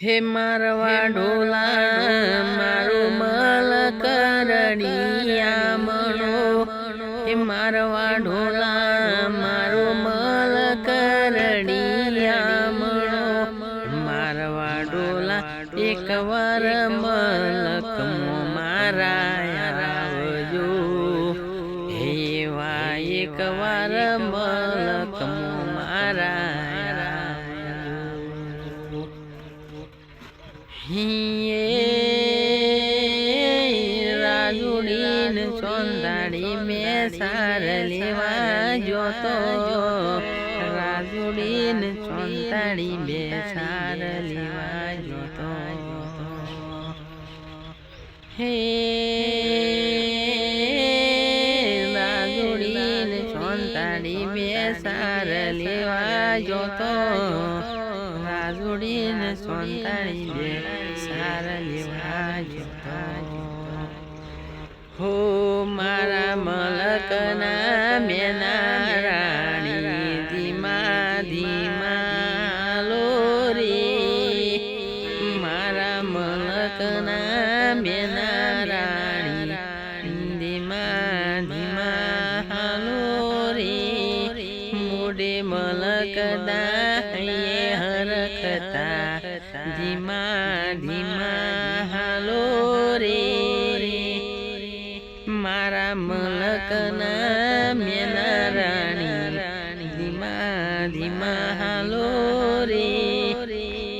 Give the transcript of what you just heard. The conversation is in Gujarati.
હે મારવા ઢોલા મારું મલ કરણિયા મણો હે મારવા ઢોલા મારું મલ કરણિયા મણો મારવા ઢોલા એક વાર મલકમો મારા આવજો. હેવા એક વાર રાજુડીન સોંદાડી મેં સાર લેવા જોતો રાજુડીન સોંતાડી બે સાર લેવા જોતો હે રાજુડીન લેવા જોતો રાજુડીન સોંતાડી દે સાર લેવા જોતો હો મારા મલકના મેના રાણી ધીમા ધીમા લોરી મારા મલકના મેના રાણી ધીમા ધીમા હાલો મોડે મલકદા ફરતા ધીમા ધીમા હાલો રે મારા મલકના મેના રાણી ધીમા ધીમા હાલો રે